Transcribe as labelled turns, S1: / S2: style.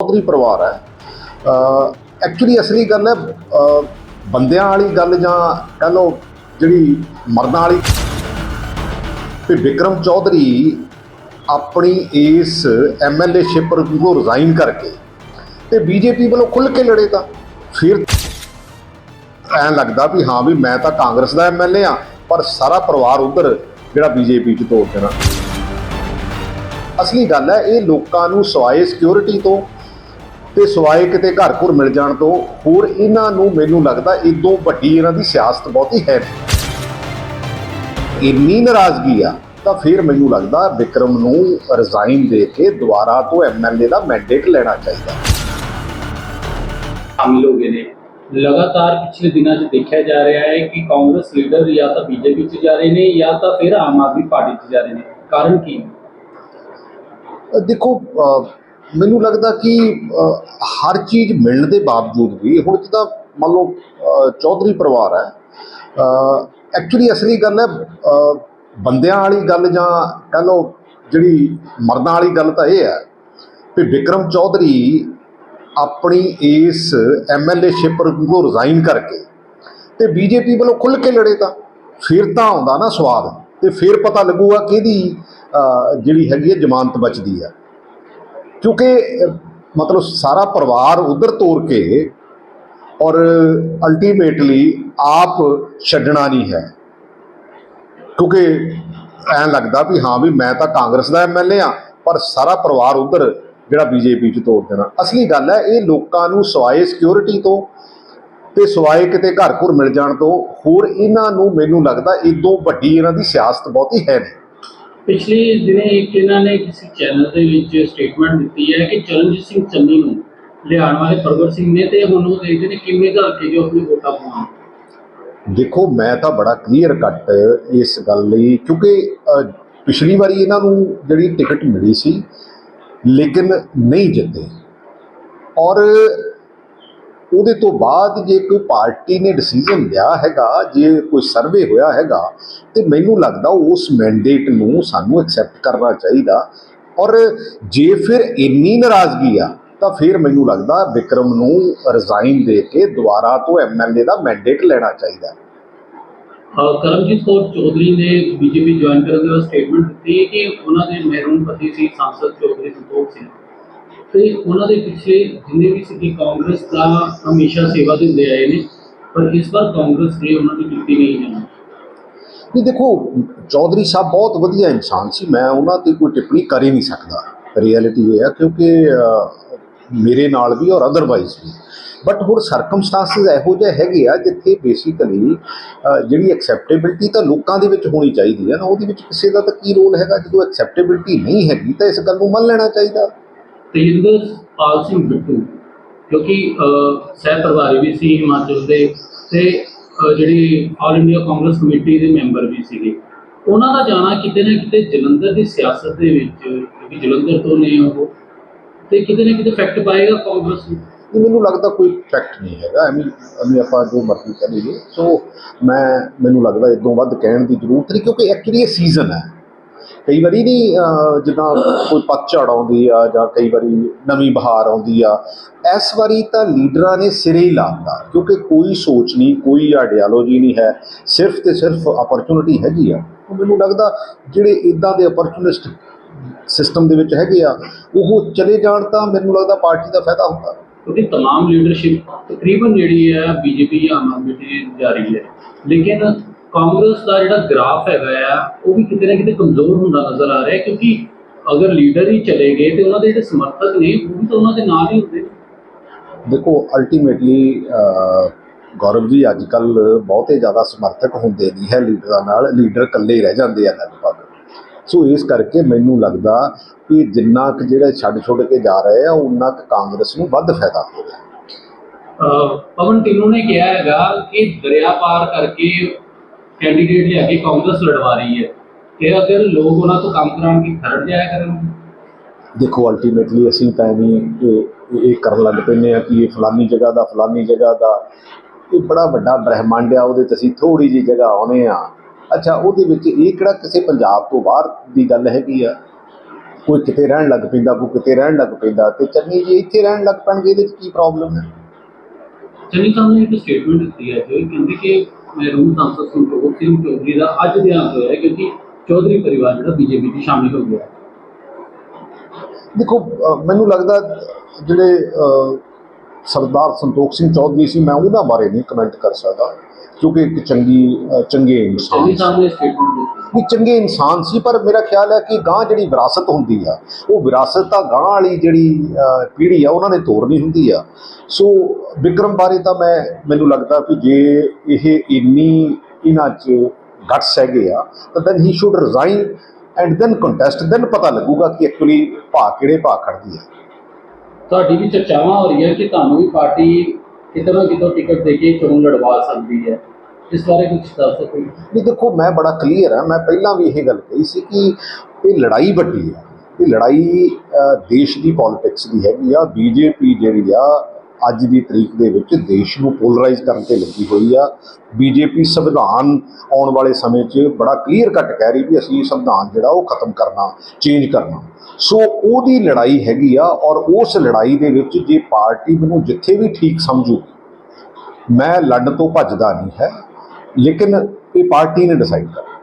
S1: ਚੌਧਰੀ ਪਰਿਵਾਰ ਹੈ। ਐਕਚੁਅਲੀ ਅਸਲੀ ਗੱਲ ਹੈ ਬੰਦਿਆਂ ਵਾਲੀ ਗੱਲ ਜਾਂ ਕਹ ਲਓ ਜਿਹੜੀ ਮਰਦਾਂ ਵਾਲੀ ਤੇ ਵਿਕਰਮ ਚੌਧਰੀ ਆਪਣੀ ਇਸ ਐਮਐਲਏ ਸ਼ਿਪ ਨੂੰ ਰਿਜ਼ਾਈਨ ਕਰਕੇ ਤੇ ਬੀਜੇਪੀ ਵੱਲੋਂ ਖੁੱਲ੍ਹ ਕੇ ਲੜੇ ਤਾਂ ਫਿਰ ਐਂ ਲੱਗਦਾ ਵੀ ਹਾਂ ਵੀ ਮੈਂ ਤਾਂ ਕਾਂਗਰਸ ਦਾ ਐਮਐਲਏ ਆ ਪਰ ਸਾਰਾ ਪਰਿਵਾਰ ਉਧਰ ਜਿਹੜਾ ਬੀਜੇਪੀ 'ਚ ਤੋੜ ਦੇਣਾ। ਅਸਲੀ ਗੱਲ ਹੈ, ਇਹ ਲੋਕਾਂ ਨੂੰ ਸਵਾਏ ਸਿਕਿਉਰਿਟੀ ਤੋਂ ਤੇ ਸਵਾਏ ਕਿਤੇ ਘਰ ਘੁਰ ਮਿਲ ਜਾਣ ਤੋਂ ਹੋਰ ਇਹਨਾਂ ਨੂੰ ਮੈਨੂੰ ਲੱਗਦਾ ਇਦੋਂ ਵੱਡੀ ਇਹਨਾਂ ਦੀ ਸਿਆਸਤ ਬਹੁਤੀ ਹੈ ਇੰਨੀ ਨਾਰਾਜ਼ਗੀ ਆ ਤਾਂ ਫਿਰ ਮੈਨੂੰ ਲੱਗਦਾ ਵਿਕਰਮ ਨੂੰ ਰਿਜ਼ਾਈਨ ਦੇ ਕੇ ਦੁਬਾਰਾ ਤੋਂ ਐਮਐਲਏ ਦਾ ਮੈਂਡੇਟ ਲੈਣਾ ਚਾਹੀਦਾ।
S2: ਸ਼ਾਮਿਲ ਹੋ ਗਏ ਨੇ। ਲਗਾਤਾਰ ਪਿਛਲੇ ਦਿਨਾਂ 'ਚ ਦੇਖਿਆ ਜਾ ਰਿਹਾ ਹੈ ਕਿ ਕਾਂਗਰਸ ਲੀਡਰ ਜਾਂ ਤਾਂ ਬੀਜੇਪੀ 'ਚ ਜਾ ਰਹੇ ਨੇ ਜਾਂ ਤਾਂ ਫਿਰ ਆਮ ਆਦਮੀ ਪਾਰਟੀ 'ਚ ਜਾ ਰਹੇ ਨੇ। ਕਾਰਨ ਕੀ ਹੈ?
S1: ਦੇਖੋ ਮੈਨੂੰ ਲੱਗਦਾ ਕਿ ਹਰ ਚੀਜ਼ ਮਿਲਣ ਦੇ ਬਾਵਜੂਦ ਵੀ, ਹੁਣ ਜਿੱਦਾਂ ਮੰਨ ਲਓ ਚੌਧਰੀ ਪਰਿਵਾਰ ਹੈ ਐਕਚੁਅਲੀ ਅਸਲੀ ਗੱਲ ਹੈ ਬੰਦਿਆਂ ਵਾਲੀ ਗੱਲ ਜਾਂ ਕਹ ਲਓ, ਜਿਹੜੀ ਮਰਦਾਂ ਵਾਲੀ ਗੱਲ ਤਾਂ ਇਹ ਹੈ ਕਿ ਵਿਕਰਮ ਚੌਧਰੀ ਆਪਣੀ ਇਸ ਐਮਐਲਏ ਸ਼ਿਪ ਨੂੰ ਰਿਜ਼ਾਈਨ ਕਰਕੇ ਤੇ ਬੀਜੇਪੀ ਵੱਲੋਂ ਖੁੱਲ੍ਹ ਕੇ ਲੜੇ ਤਾਂ, ਫਿਰ ਤਾਂ ਆਉਂਦਾ ਨਾ ਸਵਾਦ ਤੇ ਫਿਰ ਪਤਾ ਲੱਗੂਗਾ ਕਿਹਦੀ ਜਿਹੜੀ ਹੈਗੀ ਹੈ ਜ਼ਮਾਨਤ ਬਚਦੀ ਹੈ। ਕਿਉਂਕਿ ਮਤਲਬ ਸਾਰਾ ਪਰਿਵਾਰ ਉਧਰ ਤੋਰ ਕੇ ਔਰ ਅਲਟੀਮੇਟਲੀ ਆਪ ਛੱਡਣਾ ਨਹੀਂ ਹੈ ਕਿਉਂਕਿ ਐਂ ਲੱਗਦਾ ਵੀ ਹਾਂ ਵੀ ਮੈਂ ਤਾਂ ਕਾਂਗਰਸ ਦਾ ਐਮਐਲਏ ਆ ਪਰ ਸਾਰਾ ਪਰਿਵਾਰ ਉਧਰ ਜਿਹੜਾ ਬੀਜੇਪੀ 'ਚ ਤੋੜ ਦੇਣਾ ਅਸਲੀ ਗੱਲ ਹੈ ਇਹ ਲੋਕਾਂ ਨੂੰ ਸਵਾਏ ਸਿਕਿਉਰਿਟੀ ਤੋਂ ਤੇ ਸਵਾਏ ਕਿਤੇ ਘਰ ਘਰ ਮਿਲ ਜਾਣ ਤੋਂ ਹੋਰ ਇਹਨਾਂ ਨੂੰ ਮੈਨੂੰ ਲੱਗਦਾ ਇਦੋਂ ਵੱਡੀ ਇਹਨਾਂ ਦੀ ਸਿਆਸਤ ਬਹੁਤੀ ਹੈ ਨਹੀਂ
S2: ਪਿਛਲੇ ਦਿਨੇ ਇੱਕ ਇਹਨਾਂ ਨੇ ਕਿਸੇ ਚੈਨਲ ਦੇ ਵਿੱਚ ਸਟੇਟਮੈਂਟ ਦਿੱਤੀ ਹੈ ਕਿ ਚਰਨਜੀਤ ਸਿੰਘ ਚੰਨੀ ਨੂੰ ਲਿਆਉਣ ਵਾਲੇ ਪ੍ਰਗਟ ਸਿੰਘ ਨੇ ਤੇ ਹੁਣ ਉਹ ਦੇਖਦੇ ਨੇ ਕਿੰਨੇ ਘਰ ਕੇ ਜੋ ਆਪਣੀ ਵੋਟਾਂ ਪਾਉਣ।
S1: ਦੇਖੋ, ਮੈਂ ਤਾਂ ਬੜਾ ਕਲੀਅਰ ਕੱਟ ਇਸ ਗੱਲ ਲਈ, ਕਿਉਂਕਿ ਪਿਛਲੀ ਵਾਰੀ ਇਹਨਾਂ ਨੂੰ ਜਿਹੜੀ ਟਿਕਟ ਮਿਲੀ ਸੀ, ਲੇਕਿਨ ਨਹੀਂ ਜਿੱਤੇ। ਔਰ ਉਹਦੇ ਤੋਂ ਬਾਅਦ ਜੇ ਕੋਈ ਪਾਰਟੀ ਨੇ ਡਿਸੀਜਨ ਲਿਆ ਹੈਗਾ, ਜੇ ਕੋਈ ਸਰਵੇ ਹੋਇਆ ਹੈਗਾ, ਤੇ ਮੈਨੂੰ ਲੱਗਦਾ ਉਸ ਮੈਂਡੇਟ ਨੂੰ ਸਾਨੂੰ ਐਕਸੈਪਟ ਕਰਨਾ ਚਾਹੀਦਾ। ਔਰ ਜੇ ਫਿਰ ਇੰਨੀ ਨਾਰਾਜ਼ਗੀ ਆ, ਤਾਂ ਫਿਰ ਮੈਨੂੰ ਲੱਗਦਾ ਵਿਕਰਮ ਨੂੰ ਰਿਜ਼ਾਈਨ ਦੇ ਕੇ ਦੁਬਾਰਾ ਤੋਂ ਐਮਐਲਏ ਦਾ ਮੈਂਡੇਟ ਲੈਣਾ ਚਾਹੀਦਾ।
S2: ਅਹ ਕਰਮਜੀਤ ਕੌਰ ਚੌਧਰੀ ਨੇ ਬੀਜੇਪੀ ਜੁਆਇਨ ਕਰਨ ਦੇ ਸਟੇਟਮੈਂਟ ਦਿੱਤੀ ਕਿ ਉਹਨਾਂ ਦੇ ਮਹਿਰੂਮ ਪਤੀ ਸੀ, ਸੰਸਦ ਚੌਧਰੀ ਸੰਤੋਖ ਸਿੰਘ। ਤੇ ਉਹਨਾਂ ਦੇ ਪਿੱਛੇ ਜਿੰਨੇ ਵੀ ਸਿੱਖੀ ਕਾਂਗਰਸ ਦਾ ਹਮੇਸ਼ਾ ਸੇਵਾ ਦਿੰਦੇ ਆਏ ਨੇ, ਪਰ ਇਸ ਵਾਰ ਕਾਂਗਰਸ ਨੇ ਉਹਨਾਂ ਦੀ ਕੀਤੀ ਨਹੀਂ ਜਾਣਾ
S1: ਨਹੀਂ ਦੇਖੋ, ਚੌਧਰੀ ਸਾਹਿਬ ਬਹੁਤ ਵਧੀਆ ਇਨਸਾਨ ਸੀ, ਮੈਂ ਉਹਨਾਂ ਤੇ ਕੋਈ ਟਿੱਪਣੀ ਕਰ ਹੀ ਨਹੀਂ ਸਕਦਾ। ਰਿਐਲਿਟੀ ਇਹ ਹੈ ਕਿਉਂਕਿ ਮੇਰੇ ਨਾਲ ਵੀ ਔਰ ਅਦਰਵਾਈਜ਼ ਵੀ। ਬਟ ਹੋਰ ਸਰਕਮਸਟੈਂਸਸ ਇਹੋ ਜਿਹੇ ਹੈਗੇ ਆ ਜਿੱਥੇ ਬੇਸਿਕਲੀ ਜਿਹੜੀ ਐਕਸੈਪਟੇਬਿਲਟੀ ਤਾਂ ਲੋਕਾਂ ਦੇ ਵਿੱਚ ਹੋਣੀ ਚਾਹੀਦੀ ਹੈ ਨਾ, ਉਹਦੇ ਵਿੱਚ ਕਿਸੇ ਦਾ ਤਾਂ ਕੀ ਰੋਲ ਹੈਗਾ? ਜਦੋਂ ਐਕਸੈਪਟੇਬਿਲਟੀ ਨਹੀਂ ਹੈਗੀ ਤਾਂ ਇਸ ਗੱਲ ਨੂੰ ਮੰਨ ਲੈਣਾ ਚਾਹੀਦਾ।
S2: ਤੇਜਿੰਦਰ ਪਾਲ ਸਿੰਘ ਬਿੱਟੂ, ਜੋ ਕਿ ਸਹਿ ਪ੍ਰਭਾਰੀ ਵੀ ਸੀ ਹਿਮਾਚਲ ਦੇ ਤੇ ਜਿਹੜੀ ਆਲ ਇੰਡੀਆ ਕਾਂਗਰਸ ਕਮੇਟੀ ਦੇ ਮੈਂਬਰ ਵੀ ਸੀਗੇ। ਉਹਨਾਂ ਦਾ ਜਾਣਾ ਕਿਤੇ ਨਾ ਕਿਤੇ ਜਲੰਧਰ ਦੀ ਸਿਆਸਤ ਦੇ ਵਿੱਚ, ਕਿਉਂਕਿ ਜਲੰਧਰ ਤੋਂ ਨੇ ਉਹ, ਤੇ ਕਿਤੇ ਨਾ ਕਿਤੇ ਇਫੈਕਟ ਪਾਏਗਾ ਕਾਂਗਰਸ ਨੂੰ।
S1: ਇਹ ਮੈਨੂੰ ਲੱਗਦਾ ਕੋਈ ਫੈਕਟ ਨਹੀਂ ਹੈਗਾ, ਐਵੇਂ ਐਵੇਂ ਆਪਾਂ ਜੋ ਮਰਜ਼ੀ ਕਰ ਸੋ ਮੈਂ, ਮੈਨੂੰ ਲੱਗਦਾ ਇਦੋਂ ਵੱਧ ਕਹਿਣ ਦੀ ਜ਼ਰੂਰਤ ਨਹੀਂ, ਕਿਉਂਕਿ ਐਕਚੁਅਲੀ ਇਹ ਸੀਜ਼ਨ ਹੈ। ਕਈ ਵਾਰੀ ਨਹੀਂ ਅਹ, ਜਿੱਦਾਂ ਕੋਈ ਪਤਝੜ ਆਉਂਦੀ ਆ ਜਾਂ ਕਈ ਵਾਰੀ ਨਵੀਂ ਬਹਾਰ ਆਉਂਦੀ ਆ ਇਸ ਵਾਰੀ ਤਾਂ ਲੀਡਰਾਂ ਨੇ ਸਿਰੇ ਹੀ ਲਾਤਾ ਕਿਉਂਕਿ ਕੋਈ ਸੋਚ ਨਹੀਂ ਕੋਈ ਆਈਡੀਓਲੋਜੀ ਨਹੀਂ ਹੈ ਸਿਰਫ ਤੇ ਸਿਰਫ ਅਪਰਚੁਨਿਟੀ ਹੈਗੀ ਆ ਉਹ ਮੈਨੂੰ ਲੱਗਦਾ ਜਿਹੜੇ ਇਦਾਂ ਦੇ ਅਪਰਚੁਨਿਸਟ ਸਿਸਟਮ ਦੇ ਵਿੱਚ ਹੈਗੇ ਆ ਉਹ ਚਲੇ ਜਾਣ ਤਾਂ ਮੈਨੂੰ ਲੱਗਦਾ ਪਾਰਟੀ ਦਾ ਫਾਇਦਾ ਹੁੰਦਾ
S2: ਕਿਉਂਕਿ तमाम ਲੀਡਰਸ਼ਿਪ ਤਕਰੀਬਨ ਜਿਹੜੀ ਹੈ ਬੀਜੇਪੀ ਜਾਂ ਆਮ ਆਦਮੀ ਦੀ ਜਾ ਰਹੀ ਹੈ ਲੇਕਿਨ ਕਾਂਗਰਸ ਦਾ ਜਿਹੜਾ ਗ੍ਰਾਫ ਹੈਗਾ ਆ ਉਹ ਵੀ ਕਿਤੇ ਨਾ ਕਿਤੇ ਕਮਜ਼ੋਰ ਹੁੰਦਾ ਨਜ਼ਰ ਆ ਰਿਹਾ ਕਿਉਂਕਿ ਅਗਰ ਲੀਡਰ ਹੀ ਚਲੇ ਗਏ ਤੇ ਉਹਨਾਂ ਦੇ ਜਿਹੜੇ ਸਮਰਥਕ ਨੇ ਉਹ ਵੀ ਤਾਂ ਉਹਨਾਂ ਦੇ ਨਾਲ ਹੀ ਹੁੰਦੇ
S1: ਦੇਖੋ ਅਲਟੀਮੇਟਲੀ ਗੌਰਵ ਜੀ ਅੱਜ ਕੱਲ ਬਹੁਤੇ ਜ਼ਿਆਦਾ ਸਮਰਥਕ ਹੁੰਦੇ ਨਹੀਂ ਹੈ ਲੀਡਰਾਂ ਨਾਲ ਲੀਡਰ ਇਕੱਲੇ ਹੀ ਰਹਿ ਜਾਂਦੇ ਆ ਲਗਭਗ। ਸੋ ਇਸ ਕਰਕੇ ਮੈਨੂੰ ਲੱਗਦਾ ਕਿ ਜਿੰਨਾ ਕੁ ਜਿਹੜੇ ਛੱਡ ਛੁੱਟ ਕੇ ਜਾ ਰਹੇ ਆ ਉਨਾ ਕੁ ਕਾਂਗਰਸ ਨੂੰ ਵੱਧ ਫਾਇਦਾ ਹੋ ਰਿਹਾ।
S2: ਪਵਨ ਟਿੰਨੂ ਨੇ ਕਿਹਾ ਹੈਗਾ ਕਿ ਦਰਿਆ ਪਾਰ ਕਰਕੇ ਕੈਂਡੀਡੇਟ ਲਿਆ ਕੇ ਕਾਂਗਰਸ ਲੜਵਾ ਰਹੀ ਹੈ। ਕਿ ਅਗਰ ਲੋਕ ਉਹਨਾਂ ਤੋਂ ਕੰਮ ਕਰਾਉਣ ਦੀ ਖਰੜ ਜਾਇਆ ਕਰਨਗੇ
S1: ਦੇਖੋ ਅਲਟੀਮੇਟਲੀ ਅਸੀਂ ਤਾਂ ਨਹੀਂ ਇਹ ਕਰਨ ਲੱਗ ਪੈਂਦੇ ਆ ਕਿ ਇਹ ਫਲਾਨੀ ਜਗ੍ਹਾ ਦਾ ਫਲਾਨੀ ਜਗ੍ਹਾ ਦਾ। ਇਹ ਬੜਾ ਵੱਡਾ ਬ੍ਰਹਿਮੰਡ ਆ ਉਹਦੇ 'ਚ ਅਸੀਂ ਥੋੜੀ ਜੀ ਜਗ੍ਹਾ ਆਉਨੇ ਆ ਅੱਛਾ ਉਹਦੇ ਵਿੱਚ ਇਹ ਕਿਹੜਾ ਕਿਸੇ ਪੰਜਾਬ ਤੋਂ ਬਾਹਰ ਦੀ ਗੱਲ ਹੈਗੀ ਆ? ਕੋਈ ਕਿਤੇ ਰਹਿਣ ਲੱਗ ਪੈਂਦਾ ਕੋਈ ਕਿਤੇ ਰਹਿਣ ਲੱਗ ਪੈਂਦਾ ਤੇ ਚੰਨੀ ਜੀ ਇੱਥੇ ਰਹਿਣ ਲੱਗ ਪੈਣਗੇ ਇਹਦੇ 'ਚ ਕੀ ਪ੍ਰੋਬਲਮ ਹੈ?
S2: ਚੰਨੀ ਸਾਹਿਬ ਨੇ ਇੱਕ ਸਟੇਟਮੈਂਟ ਦਿੱਤੀ ਹੈ ਜੋ ਕਹਿੰਦੇ ਕਿ ਮਹਿਰੂਮ ਸੰਸਦ ਸੰਤੋਖ ਸਿੰਘ ਚੌਧਰੀ ਦਾ ਅੱਜ ਦੇਹਾਂਤ ਹੋਇਆ ਹੈ ਕਿਉਂਕਿ ਚੌਧਰੀ ਪਰਿਵਾਰ ਜਿਹੜਾ ਬੀਜੇਪੀ 'ਚ ਸ਼ਾਮਿਲ ਹੋ ਗਿਆ।
S1: ਦੇਖੋ ਮੈਨੂੰ ਲੱਗਦਾ ਜਿਹੜੇ ਸਰਦਾਰ ਸੰਤੋਖ ਸਿੰਘ ਚੌਧਰੀ ਸੀ ਮੈਂ ਉਹਨਾਂ ਬਾਰੇ ਨਹੀਂ ਕਮੈਂਟ ਕਰ ਸਕਦਾ ਕਿਉਂਕਿ ਇੱਕ ਚੰਗੀ ਚੰਗੇ ਇਨਸਾਨ ਸੀ।
S2: ਸਾਹਿਬ ਨੇ ਸਟੇਟਮੈਂਟ
S1: ਵੀ ਚੰਗੇ ਇਨਸਾਨ ਸੀ, ਪਰ ਮੇਰਾ ਖਿਆਲ ਹੈ ਕਿ ਗਾਂ ਜਿਹੜੀ ਵਿਰਾਸਤ ਹੁੰਦੀ ਆ, ਉਹ ਵਿਰਾਸਤ ਤਾਂ ਗਾਂ ਵਾਲੀ ਜਿਹੜੀ ਪੀੜ੍ਹੀ ਆ, ਉਹਨਾਂ ਨੇ ਤੋੜਨੀ ਹੁੰਦੀ ਆ। ਸੋ ਵਿਕਰਮ ਬਾਰੇ ਤਾਂ ਮੈਂ, ਮੈਨੂੰ ਲੱਗਦਾ ਕਿ ਜੇ ਇਹ ਇੰਨੀ ਇਹਨਾਂ 'ਚ ਗਟਸ ਹੈਗੇ ਆ, ਤਾਂ then he should resign and then contest then ਪਤਾ ਲੱਗੂਗਾ ਕਿ ਐਕਚੁਅਲੀ ਭਾ ਕਿਹੜੇ ਭਾ ਖੜਦੀ ਹੈ
S2: ਤੁਹਾਡੀ ਵੀ ਚਰਚਾਵਾਂ ਹੋ ਰਹੀਆਂ ਕਿ ਤੁਹਾਨੂੰ ਵੀ ਪਾਰਟੀ ਕਿਤੇ ਨਾ ਕਿਤੇ ਟਿਕਟ ਦੇ ਕੇ ਚੋਣ ਲੜਵਾ ਸਕਦੀ ਹੈ। ਇਸ ਬਾਰੇ ਕੁਝ ਦੱਸ ਸਕੋ
S1: ਵੀ ਦੇਖੋ, ਮੈਂ ਬੜਾ ਕਲੀਅਰ ਹਾਂ। ਮੈਂ ਪਹਿਲਾਂ ਵੀ ਇਹ ਗੱਲ ਕਹੀ ਸੀ ਕਿ ਇਹ ਲੜਾਈ ਵੱਡੀ ਆ ਇਹ ਲੜਾਈ ਦੇਸ਼ ਦੀ ਪੋਲਿਟਿਕਸ ਦੀ ਹੈਗੀ ਆ। ਬੀਜੇਪੀ ਜਿਹੜੀ ਆ, ਅੱਜ ਦੀ ਤਰੀਕ ਦੇ ਵਿੱਚ ਦੇਸ਼ ਨੂੰ ਪੋਲਰਾਈਜ਼ ਕਰਨ ਤੇ ਲੱਗੀ ਹੋਈ ਆ। ਬੀਜੇਪੀ ਸੰਵਿਧਾਨ ਆਉਣ ਵਾਲੇ ਸਮੇਂ 'ਚ ਬੜਾ ਕਲੀਅਰ ਕੱਟ ਕਹਿ ਰਹੀ ਵੀ ਅਸੀਂ ਸੰਵਿਧਾਨ ਜਿਹੜਾ ਉਹ ਖਤਮ ਕਰਨਾ ਚੇਂਜ ਕਰਨਾ। ਸੋ ਉਹਦੀ ਲੜਾਈ ਹੈਗੀ ਆ ਔਰ ਉਸ ਲੜਾਈ ਦੇ ਵਿੱਚ ਜੇ ਪਾਰਟੀ ਮੈਨੂੰ ਜਿੱਥੇ ਵੀ ਠੀਕ ਸਮਝੂ ਮੈਂ ਲੜਨ ਤੋਂ ਭੱਜਦਾ ਨਹੀਂ ਹੈ। ਲੇਕਿਨ ਇਹ ਪਾਰਟੀ ਨੇ ਡਿਸਾਈਡ ਕਰ